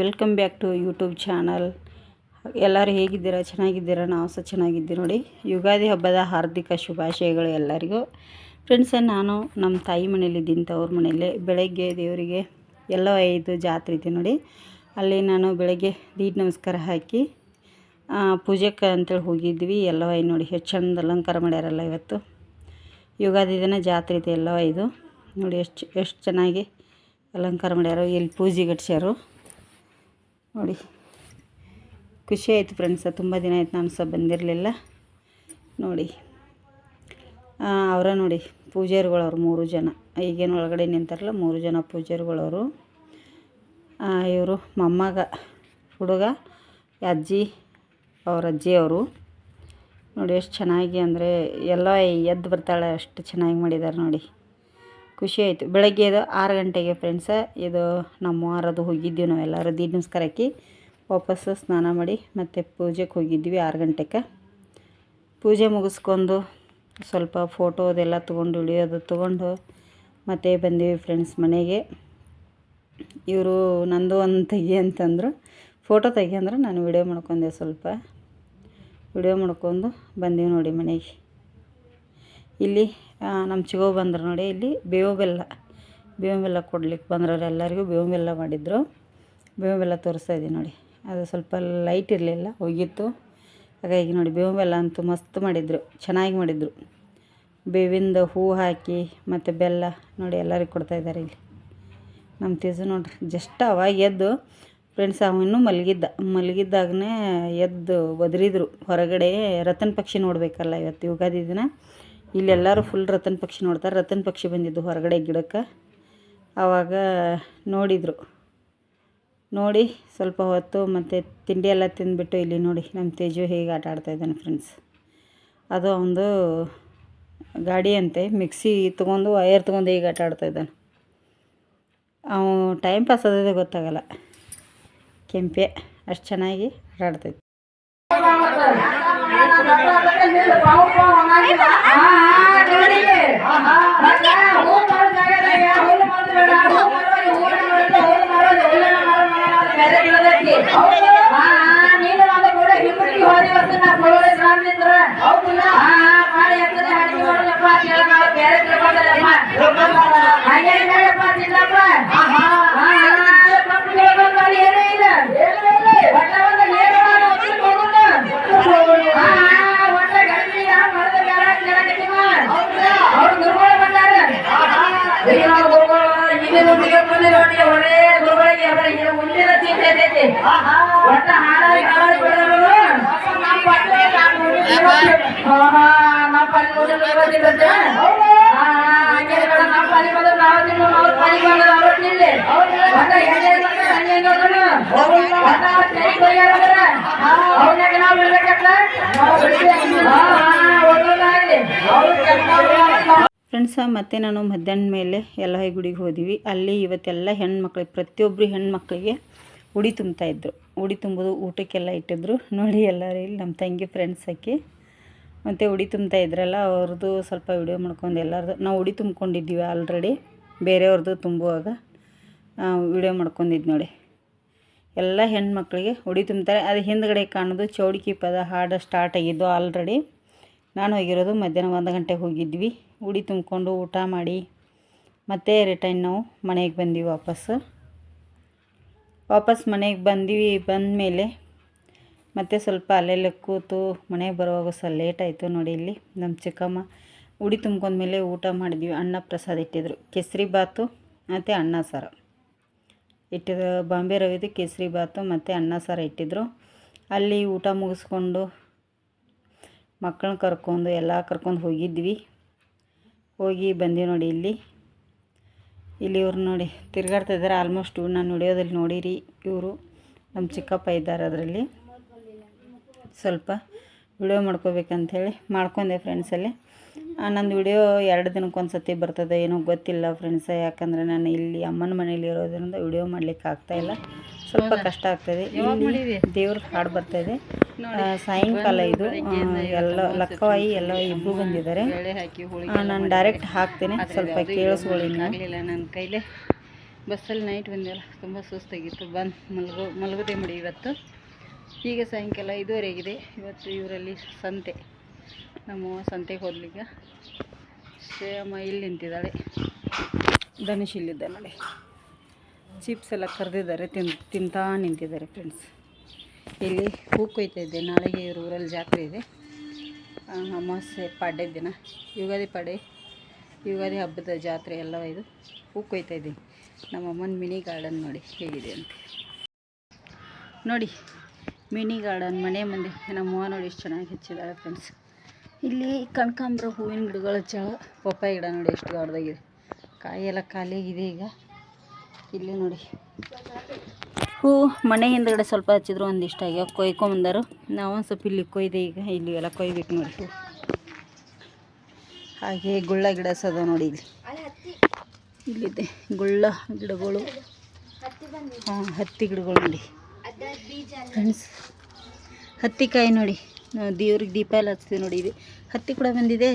Welcome back to YouTube channel ಎಲ್ಲರೂ ಹೇಗಿದ್ದೀರಾ? ಚೆನ್ನಾಗಿದ್ದೀರಾ? ನಾವು ಸಹ ಚೆನ್ನಾಗಿದ್ದೀವಿ ನೋಡಿ. ಯುಗಾದಿ ಹಬ್ಬದ ಹಾರ್ದಿಕ ಶುಭಾಶಯಗಳು ಎಲ್ಲರಿಗೂ. ಫ್ರೆಂಡ್ಸ, ನಾನು ನಮ್ಮ ತಾಯಿ ಮನೇಲಿದ್ದೀನಿ ತವ್ರ ಮನೇಲಿ ಬೆಳಗ್ಗೆ ದೇವರಿಗೆ ಎಲ್ಲೋ ಐದು ಜಾತ್ರೆ ಇದೆ ನೋಡಿ. ಅಲ್ಲಿ ನಾನು ಬೆಳಗ್ಗೆ ದೀಡ್ ನಮಸ್ಕಾರ ಹಾಕಿ ಪೂಜೆಗೆ ಅಂತೇಳಿ ಹೋಗಿದ್ವಿ. ಎಲ್ಲೋ ನೋಡಿ, ಎಷ್ಟು ಚಂದ ಅಲಂಕಾರ ಮಾಡ್ಯಾರಲ್ಲ ಇವತ್ತು. ಯುಗಾದಿ ದಿನ ಜಾತ್ರೆ ಇದೆ ಎಲ್ಲೋ ಐದು. ನೋಡಿ, ಎಷ್ಟು ಎಷ್ಟು ಚೆನ್ನಾಗಿ ಅಲಂಕಾರ ಮಾಡ್ಯಾರೋ ಇಲ್ಲಿ ಪೂಜೆ ಗಟ್ಸ್ಯಾರು. ನೋಡಿ, ಖುಷಿ ಆಯಿತು ಫ್ರೆಂಡ್ಸ, ತುಂಬ ದಿನ ಆಯ್ತು ನಾನು ಸಹ ಬಂದಿರಲಿಲ್ಲ. ನೋಡಿ. ಅವರ ನೋಡಿ, ಪೂಜಾರಿಗಳವ್ರು ಮೂರು ಜನ. ಈಗೇನು ಒಳಗಡೆ ನಿಂತಾರಲ್ಲ, ಮೂರು ಜನ ಪೂಜಾರಿಗಳವರು. ಇವರು ಮೊಮ್ಮಗ, ಹುಡುಗ, ಅಜ್ಜಿ, ಅವ್ರ ಅಜ್ಜಿ ಅವರು. ನೋಡಿ, ಎಷ್ಟು ಚೆನ್ನಾಗಿ ಅಂದರೆ, ಎಲ್ಲ ಎದ್ದು ಬರ್ತಾಳೆ, ಅಷ್ಟು ಚೆನ್ನಾಗಿ ಮಾಡಿದ್ದಾರೆ ನೋಡಿ. ಖುಷಿ ಆಯಿತು. ಬೆಳಗ್ಗೆ ಇದು ಆರು ಗಂಟೆಗೆ ಫ್ರೆಂಡ್ಸ ಇದು ನಮ್ಮ ವಾರದು ಹೋಗಿದ್ದೀವಿ ನಾವೆಲ್ಲರೂ ದೀಡ್ ನಮಸ್ಕಾರಕ್ಕೆ ವಾಪಸ್ಸು ಸ್ನಾನ ಮಾಡಿ ಮತ್ತು ಪೂಜೆಗೆ ಹೋಗಿದ್ವಿ ಆರು ಗಂಟೆಗೆ ಪೂಜೆ ಮುಗಿಸ್ಕೊಂಡು ಸ್ವಲ್ಪ ಫೋಟೋ ಅದೆಲ್ಲ ತೊಗೊಂಡು ವಿಡಿಯೋದು ತೊಗೊಂಡು ಮತ್ತೆ ಬಂದೀವಿ ಫ್ರೆಂಡ್ಸ್ ಮನೆಗೆ. ಇವರು ನಂದು ಒಂದು ತೆಗಿ ಅಂತಂದರು. ಫೋಟೋ ತೆಗಿ ಅಂದ್ರೆ ನಾನು ವಿಡಿಯೋ ಮಾಡ್ಕೊಂಡೆ ಸ್ವಲ್ಪ. ವಿಡಿಯೋ ಮಾಡ್ಕೊಂಡು ಬಂದೀವಿ ನೋಡಿ ಮನೆಗೆ. ಇಲ್ಲಿ ನಮ್ಮ ಚಿಗೋ ಬಂದರು ನೋಡಿ, ಇಲ್ಲಿ ಬೇವು ಬೆಲ್ಲ. ಬೇವು ಬೆಲ್ಲ ಕೊಡ್ಲಿಕ್ಕೆ ಬಂದ್ರವ್ರು ಎಲ್ಲರಿಗೂ ಬೇವು ಬೆಲ್ಲ ಮಾಡಿದ್ರು. ಬೇವು ಬೆಲ್ಲ ತೋರಿಸ್ತಾ ಇದ್ದೀನಿ ನೋಡಿ. ಅದು ಸ್ವಲ್ಪ ಲೈಟ್ ಇರಲಿಲ್ಲ, ಹೋಗಿತ್ತು. ಹಾಗಾಗಿ ನೋಡಿ, ಬೇವು ಬೆಲ್ಲ ಅಂತೂ ಮಸ್ತ್ ಮಾಡಿದರು. ಚೆನ್ನಾಗಿ ಮಾಡಿದರು. ಬೇವಿಂದ ಹೂ ಹಾಕಿ ಮತ್ತು ಬೆಲ್ಲ ನೋಡಿ ಎಲ್ಲರಿಗೆ ಕೊಡ್ತಾ ಇದ್ದಾರೆ ಇಲ್ಲಿ. ನಮ್ಮ ತೇಜು ನೋಡ್ರಿ, ಜಸ್ಟ್ ಅವಾಗ ಎದ್ದು ಫ್ರೆಂಡ್ಸ್ ಅವನು ಮಲಗಿದ್ದ. ಮಲಗಿದ್ದಾಗನೇ ಎದ್ದು ಒದರಿದ್ರು. ಹೊರಗಡೆ ರತನ್ ಪಕ್ಷಿ ನೋಡಬೇಕಲ್ಲ ಇವತ್ತು, ಯುಗಾದಿ ದಿನ. ಇಲ್ಲೆಲ್ಲರೂ ಫುಲ್ ರತನ್ ಪಕ್ಷಿ ನೋಡ್ತಾರೆ. ರತನ್ ಪಕ್ಷಿ ಬಂದಿದ್ದು ಹೊರಗಡೆ ಗಿಡಕ್ಕೆ. ಆವಾಗ ನೋಡಿದರು. ನೋಡಿ ಸ್ವಲ್ಪ ಹೊತ್ತು ಮತ್ತು ತಿಂಡಿ ಎಲ್ಲ ತಿಂದುಬಿಟ್ಟು ಇಲ್ಲಿ ನೋಡಿ, ನಮ್ಮ ತೇಜು ಹೇಗೆ ಆಟ ಆಡ್ತಾಯಿದ್ದಾನೆ ಫ್ರೆಂಡ್ಸ್ ಅದು ಒಂದು ಗಾಡಿ ಅಂತೆ ಮಿಕ್ಸಿ ತೊಗೊಂಡು ವಯರ್ ತೊಗೊಂಡು ಈಗ ಆಟ ಆಡ್ತಾ ಇದ್ದಾನೆ. ಅವನು ಟೈಮ್ ಪಾಸ್ ಆದದೇ ಗೊತ್ತಾಗಲ್ಲ. ಕೆಂಪೆ ಅಷ್ಟು ಚೆನ್ನಾಗಿ ಆಟ ಆಡ್ತೈತೆ ಒಟ್ಟ ಹಾಡಾಗಿ ಹಾಡಾಗಿ ಬಿಡೋರು ಆಹಾ, ನಮ್ಮ ಪಾಲಿ ನೋಡಿದ್ರೆ ಇವತ್ತಿರುತ್ತೆ. ಫ್ರೆಂಡ್ಸ, ಮತ್ತೆ ನಾನು ಮಧ್ಯಾಹ್ನ ಮೇಲೆ ಎಲ್ಲ ಗುಡಿಗೆ ಹೋದಿವಿ. ಅಲ್ಲಿ ಇವತ್ತೆಲ್ಲ ಹೆಣ್ಮಕ್ಳಿಗೆ ಪ್ರತಿಯೊಬ್ಬರು ಹೆಣ್ಮಕ್ಳಿಗೆ ಉಡಿ ತುಂಬ್ತಾ ಇದ್ರು. ಉಡಿ ತುಂಬೋದು ಊಟಕ್ಕೆಲ್ಲ ಇಟ್ಟಿದ್ರು. ನೋಡಿ ಎಲ್ಲರೂ ಇಲ್ಲಿ ನಮ್ಮ ತಂಗಿ ಫ್ರೆಂಡ್ಸ್ ಹಾಕಿ ಮತ್ತು ಉಡಿ ತುಂಬ್ತಾ ಇದ್ರಲ್ಲ, ಅವ್ರದ್ದು ಸ್ವಲ್ಪ ವಿಡಿಯೋ ಮಾಡ್ಕೊಂಡು ಎಲ್ಲರದು. ನಾವು ಉಡಿ ತುಂಬ್ಕೊಂಡಿದ್ದೀವಿ ಆಲ್ರೆಡಿ ಬೇರೆಯವ್ರದ್ದು ತುಂಬುವಾಗ. ವಿಡಿಯೋ ಮಾಡ್ಕೊಂಡಿದ್ದು ನೋಡಿ. ಎಲ್ಲ ಹೆಣ್ಮಕ್ಳಿಗೆ ಉಡಿ ತುಂಬ್ತಾರೆ. ಅದು ಹಿಂದ್ಗಡೆ ಕಾಣೋದು ಚೌಡಿಕಿ ಪದ ಹಾಡು ಸ್ಟಾರ್ಟ್ ಆಗಿದ್ದು ಆಲ್ರೆಡಿ ನಾನು ಹೋಗಿರೋದು ಮಧ್ಯಾಹ್ನ ಒಂದು ಗಂಟೆಗೆ ಹೋಗಿದ್ವಿ. ಉಡಿ ತುಂಬಿಕೊಂಡು ಊಟ ಮಾಡಿ, ಮತ್ತೆ ರಿಟರ್ನ್ ನಾವು ಮನೆಗೆ ಬಂದ್ವಿ ವಾಪಸ್ಸು. ವಾಪಸ್ ಮನೆಗೆ ಬಂದ್ವಿ, ಬಂದಮೇಲೆ ಮತ್ತೆ ಸ್ವಲ್ಪ ಅಲ್ಲೆಲ್ಲ ಕೂತು ಮನೆಗೆ ಬರುವಾಗ ಸ್ವಲ್ಪ ಲೇಟ್ ಆಯಿತು ನೋಡಿ ಇಲ್ಲಿ ನಮ್ಮ ಚಿಕ್ಕಮ್ಮ ಉಡಿ ತುಂಬ್ಕೊಂಡ್ಮೇಲೆ ಊಟ ಮಾಡಿದ್ವಿ. ಅನ್ನ ಪ್ರಸಾದ ಇಟ್ಟಿದ್ರು. ಕೇಸರಿ ಬಾತು ಮತ್ತು ಅನ್ನ ಸಾರು. ಇಟ್ಟಿದ್ರು ಬಾಂಬೆ ರವಿದು ಕೇಸರಿ ಬಾತು ಮತ್ತು ಅನ್ನ ಸಾರು ಇಟ್ಟಿದ್ರು. ಅಲ್ಲಿ ಊಟ ಮುಗಿಸ್ಕೊಂಡು ಮಕ್ಕಳನ್ನ ಕರ್ಕೊಂಡು ಎಲ್ಲ ಕರ್ಕೊಂಡು ಹೋಗಿದ್ವಿ. ಹೋಗಿ ಬಂದ್ವಿ ನೋಡಿ ಇಲ್ಲಿ. ಇಲ್ಲಿ ಇವ್ರು ನೋಡಿ ತಿರ್ಗಾಡ್ತಾ ಇದ್ದಾರೆ. ಆಲ್ಮೋಸ್ಟ್ ನಾನು ನೋಡಿಯೋದಲ್ಲಿ ನೋಡಿರಿ ಇವರು. ನಮ್ಮ ಚಿಕ್ಕಪ್ಪ ಇದ್ದಾರೆ ಅದರಲ್ಲಿ. ಸ್ವಲ್ಪ ವಿಡಿಯೋ ಮಾಡ್ಕೋಬೇಕಂಥೇಳಿ ಮಾಡ್ಕೊಂಡೆ ಫ್ರೆಂಡ್ಸಲ್ಲಿ ನಂದು ವಿಡಿಯೋ ಎರಡು ದಿನಕ್ಕೆ ಒಂದು ಸತಿ ಬರ್ತದೆ ಏನೋ ಗೊತ್ತಿಲ್ಲ ಫ್ರೆಂಡ್ಸ್ ಯಾಕಂದರೆ ನಾನು ಇಲ್ಲಿ ಅಮ್ಮನ ಮನೇಲಿ ಇರೋದ್ರಿಂದ ವಿಡಿಯೋ ಮಾಡ್ಲಿಕ್ಕೆ ಆಗ್ತಾಯಿಲ್ಲ ಸ್ವಲ್ಪ ಕಷ್ಟ ಆಗ್ತದೆ. ಇಲ್ಲಿ ದೇವ್ರ ಹಾಡು ಬರ್ತಾಯಿದೆ ಸಾಯಂಕಾಲ ಇದು. ಎಲ್ಲ ಲಕ್ಕವಾಯಿ ಎಲ್ಲ ಇಬ್ಬರು ಬಂದಿದ್ದಾರೆ. ನಾನು ಡೈರೆಕ್ಟ್ ಹಾಕ್ತೇನೆ. ಸ್ವಲ್ಪ ಕೇಳಿಸ್ಕೊಳ್ಳಿ ನನ್ನ ಕೈಲೇ. ಬಸ್ಸಲ್ಲಿ ನೈಟ್ ಬಂದೆಲ್ಲ ತುಂಬ ಸುಸ್ತಾಗಿತ್ತು. ಬಂದು ಮಲಗೋ ಮಲಗದೇ ಮಾಡಿ ಇವತ್ತು. ಈಗ ಸಾಯಂಕಾಲ ಐದುವರೆಗಿದೆ ಇವತ್ತು ಇವರಲ್ಲಿ ಸಂತೆ. ನಮ್ಮವ್ವ ಸಂತೆಗೆ ಹೋದ್ಲೀಗ ಶ್ರೇಯಮ್ಮ ಇಲ್ಲಿ ನಿಂತಿದ್ದಾಳೆ. ಧನುಷ್ ಇಲ್ಲಿದ್ದ ನೋಡಿ. ಚಿಪ್ಸ್ ಎಲ್ಲ ಕರೆದಿದ್ದಾರೆ, ತಿನ್, ತಿಂತಾ ನಿಂತಿದ್ದಾರೆ ಫ್ರೆಂಡ್ಸ್ ಇಲ್ಲಿ ಹೂ ಕೊಯ್ತಾ ಇದ್ದೆ. ನಾಳೆಗೆ ಇವ್ರ ಊರಲ್ಲಿ ಜಾತ್ರೆ ಇದೆ. ಅಮಾವಾಸ್ಯೆ ಪಾಡ್ಯ ದಿನ. ಯುಗಾದಿ ಪಾಡೆ ಯುಗಾದಿ ಹಬ್ಬದ ಜಾತ್ರೆ ಎಲ್ಲ ಇದು. ಹೂ ಕೊಯ್ತಾ ಇದ್ದೀನಿ. ನಮ್ಮ ಅಮ್ಮನ ಮಿನಿ ಗಾರ್ಡನ್ ನೋಡಿ ಹೇಗಿದೆ ಅಂತ. ನೋಡಿ ಮಿನಿ ಗಾರ್ಡನ್ ಮನೆ ಮುಂದೆ. ನಮ್ಮ ಅವ್ವ ನೋಡಿ ಎಷ್ಟು ಚೆನ್ನಾಗಿ ಹೆಚ್ಚಿದ್ದಾಳೆ ಫ್ರೆಂಡ್ಸ್ ಇಲ್ಲಿ ಕನಕಾಂಬ್ರ ಹೂವಿನ ಗಿಡಗಳು ಚಳ ಪಪ್ಪಾಯಿ ಗಿಡ ನೋಡಿ ಎಷ್ಟು ದೊಡ್ಡದಾಗಿದೆ. ಕಾಯಿ ಎಲ್ಲ ಖಾಲಿಯಾಗಿದೆ ಈಗ. ಇಲ್ಲಿ ನೋಡಿ. ಹೂ, ಮನೆ ಹಿಂದ್ಗಡೆ ಸ್ವಲ್ಪ ಹಚ್ಚಿದ್ರು ಒಂದಿಷ್ಟ ಆಗ್ಯಾವ ಕೊಯ್ಕೊಂಬಂದರು ನಾವು ಒಂದು ಸ್ವಲ್ಪ ಇಲ್ಲಿ ಕೊಯ್ದೆ ಈಗ. ಇಲ್ಲಿ ಎಲ್ಲ ಕೊಯ್ಬೇಕು ನೋಡಿ. ಹಾಗೆ ಗುಳ್ಳ ಗಿಡ ಸದ ನೋಡಿ ಇಲ್ಲಿ. ಇಲ್ಲಿದೆ ಗುಳ್ಳ ಗಿಡಗಳು. ಹಾಂ, ಹತ್ತಿ ಗಿಡಗಳು ನೋಡಿ. ಫ್ರೆಂಡ್ಸ್ ಹತ್ತಿಕಾಯಿ ನೋಡಿ. ದೇವ್ರಿಗೆ ದೀಪ ಎಲ್ಲ ಹಚ್ತೀವಿ ನೋಡಿ ಇದು. ಹತ್ತಿ ಕೂಡ ಬಂದಿದೆ.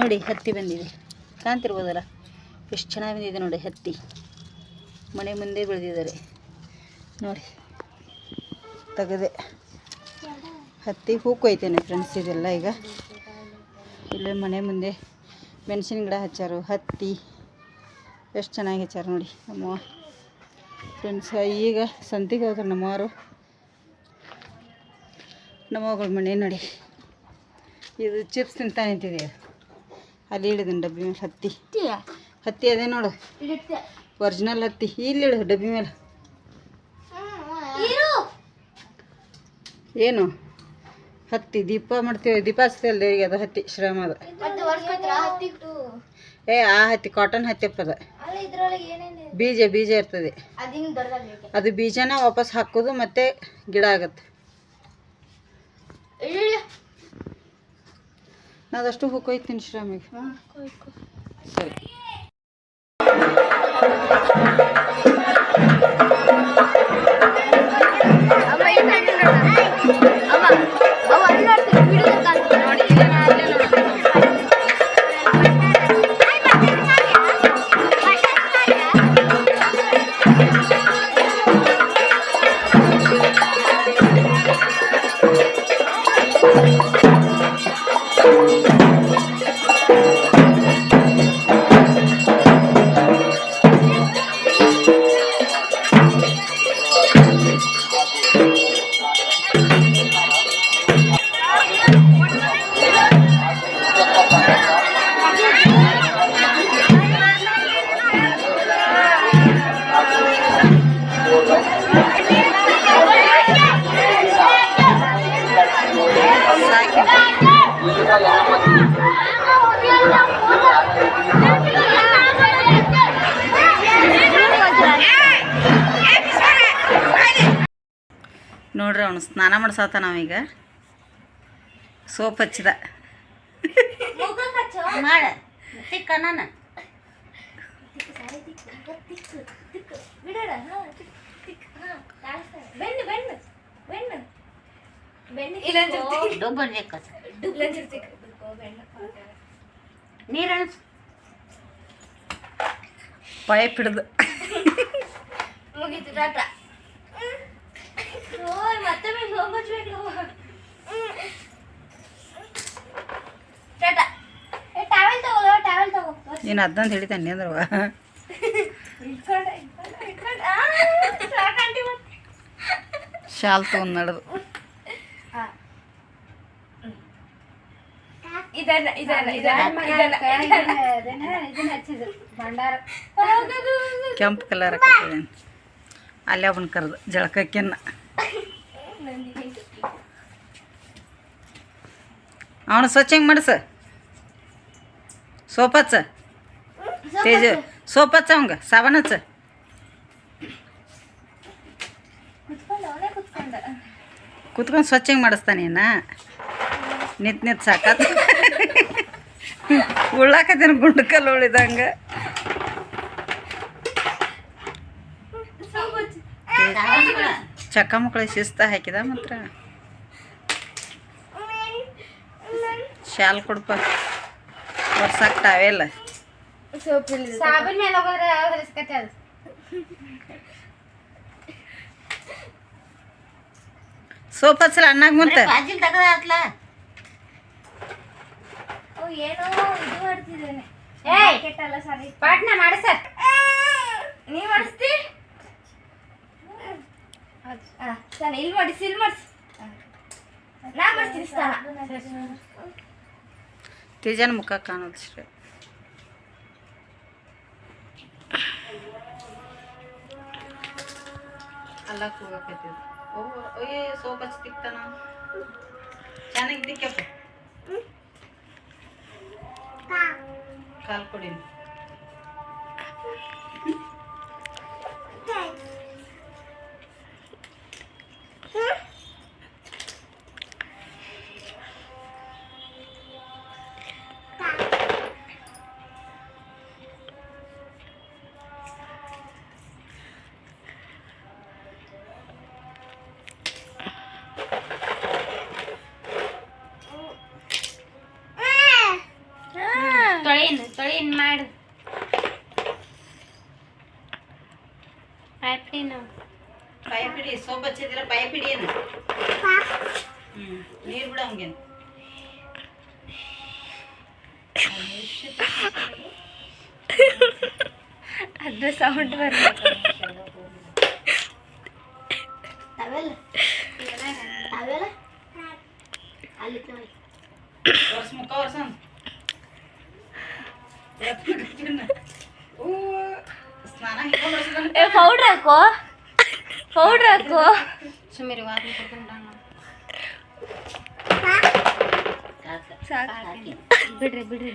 ನೋಡಿ, ಹತ್ತಿ ಬಂದಿದೆ. ಕಾಣ್ತಿರ್ಬೋದಲ್ಲ ಎಷ್ಟು ಚೆನ್ನಾಗಿ ಬಂದಿದೆ ನೋಡಿ ಹತ್ತಿ. ಮನೆ ಮುಂದೆ ಬೆಳೆದಿದ್ದಾರೆ. ನೋಡಿ ತೆಗೆದೆ ಹತ್ತಿ ಹೂ ಕೊಯ್ತೇನೆ ಫ್ರೆಂಡ್ಸ್, ಇದೆಲ್ಲ ಈಗ. ಇಲ್ಲೇ ಮನೆ ಮುಂದೆ ಮೆಣಸಿನ ಗಿಡ ಹಚ್ಚಾರು. ಹತ್ತಿ. ಎಷ್ಟು ಚೆನ್ನಾಗಿ ಹಚ್ಚಾರು ನೋಡಿ. ನಮ್ಮವ್ವ ಫ್ರೆಂಡ್ಸ್ ಈಗ ಸಂತಿಗೆ ಹೋದ್ರು ನಮ್ಮವರು ನಮ್ಮಗಳ ಮನೆ ನೋಡಿ. ಇದು ಚಿಪ್ಸ್ ತಿಂತಾ ನಿಂತಿದೆ. ಅಲ್ಲಿ ಇಳಿದನು ಡಬ್ಬಿ ಮೇಲೆ ಹತ್ತಿ. ಹತ್ತಿ ಅದೇ ನೋಡು. ಒರಿಜಿನಲ್ ಹತ್ತಿ. ಇಲ್ಲಿ ಇಡು ಡಬ್ಬಿ ಮೇಲೆ. ಏನು? ಹತ್ತಿ ದೀಪ ಮಾಡ್ತೀವಿ. ದೀಪ ಹಚ್ತೀವಲ್ಲ ದೇವರಿಗೆ ಅದು ಹತ್ತಿ ಶ್ರಮ ಅದು. ಏ ಆ ಹತ್ತಿ ಕಾಟನ್ ಹತ್ತಿ ಅಪ್ಪದ ಬೀಜ ಬೀಜ ಇರ್ತದೆ. ಅದು ಬೀಜನ ವಾಪಸ್ ಹಾಕೋದು ಮತ್ತೆ ಗಿಡ ಆಗತ್ತೆ. ನಾದಷ್ಟು ಹೂ ಕೊಯ್ತೀನಿ ಶ್ರಮಿಗೆ. ಸರಿ. ನೋಡ್ರಿ ಅವನು ಸ್ನಾನ ಮಾಡ್ಸತ್ತ ನಾವೀಗ ಸೋಪ್ ಹಚ್ಚಿದ. ಮಾಡ. ತಿಕ್ಕನ ನೀರ ಪೈಪ್ ಹಿಡ್ದು ಮುಗೀತು ಟಾಟಾ ಓಯ್ ಮತ್ತೆ ಮೇಲೆ ಹೋಗ್ಬೇಕು ಟಾಟಾ ಏ ಟ್ಯಾವೆಲ್ ತಗೋ ಟ್ಯಾವೆಲ್ ತಗೋ ನೀನು ಅದಂತ ಹಿಡಿತಾನೆ ಅಂದ್ರವ ಇಟ್ಕೊಂಡೆ ಇಟ್ಕೊಂಡೆ ಇಟ್ಕೊಂಡೆ ಆ ಸಾಕಂಟಿ ಮತ್ತೆ ಶಾಲ್ ತೊಗೊಂಡು ನಡೆದು ಇದನ್ನ ಇದನ್ನ ಇದನ್ನ ಇದನ್ನ ಇದನ್ನ ಹಚ್ಚಿದ್ರು ಭಂಡಾರ. ಕೆಂಪು ಕಲರ್ ಅಲ್ಲೇ ಅವನ್ ಕರೆದು ಜಳಕಕ್ಕೆನ್ನ. ಅವನು ಸ್ವಚ್ಛ ಹೆಂಗೆ ಮಾಡಿಸ? ಸೋಪ್ ಹಚ್ಚ. ತೇಜ ಸೋಪ್ ಹಚ್ಚ ಅವಂಗ ಸಾಬನ್ ಹಚ್ಚ. ಕುತ್ಕೊಂಡು ಸ್ವಚ್ಛ ಹೆಂಗೆ ಮಾಡಿಸ್ತಾನೇನ ನಿತ್ ನಿತ್ ಸಾಕತ್. ಉಳ್ಳಾಕತ್ತೇನೆ ಗುಂಡಕಲ್ಲು ಉಳಿದಂಗ. ಚಕ್ಕ ಮಕ್ಕಳಿಗೆ ಶಿಸ್ತ ಹಾಕಿದ ಮಾತ್ರ. ಶಾಲ್ ಕೊಡ್ಪ. ವರ್ಷಕ್ಕೆ ತಾವೆಲ್ಲ ಸೋಪ್ ಹಚ್ಚಲ ಅನ್ನಾಗ ಮುಂತೆ. ಏನೋ ಇದು ಮಾಡ್ತಿದ್ದೇನೆ. ಏಯ್! ಕೆಟ್ಟಲ್ಲ ಸರಿ ಪಾಟ್ನ ಮಾಡಿ ಸರ್. ನೀ ಮಾಡಿಸ್ತಿ? ಸರ್ ಇಲ್ಲಿ ಮಾಡಿಸಿ ಇಲ್ಲಿ ಮಾಡಿಸಿ. ನಾ ಮಾಡಿಸ್ತೀನಿ ಸ್ಥಾನ ತೇಜನ ಮುಖ ಕಾಣೋದು ಅಷ್ಟೇ ಅಲ್ಲ ಕೂಗಕೈತಿ ಓ ಅಯ್ಯೇ ಸೋಪ್ ಹಚ್ಚಿ ತಿಕ್ತಾನ ಚೆನ್ನಾಗಿ ತಿಕ್ಕಪ್ಪ ಕಾಲ್ ತೊಳಿನ್ ತೊಳಿನ್ ಮಾಡು. ಪ್ಯಾಪ್ಟಿನ ಪಾಯ ಪಿಡಿ ಸೋಪ್ ಹಚ್ಚಿದ್ರೆ ಪಾಯ ಪಿಡಿ ಏನು? ಹ್ಞೂ ನೀರು ಬಿಡ ಹಂಗೇನು. ಅದು ಸೌಂಡ್ ಬರ್ಬೇಕು ಅವೆಲ್ಲ ಟವೆಲ್ ಅಲ್ಲಿ ವರ್ಷ ಮುಖ ವರ್ಷ ಏ ಪೌಡ್ರ್ ಹಾಕೋ ಪೌಡ್ರ್ ಹಾಕೋ ಸುಮ್ಮನೆ ವಾದನ ಕೊಡ್ಕೊಂಡು ಸಾಕು ಬಿಡ್ರಿ ಬಿಡ್ರಿ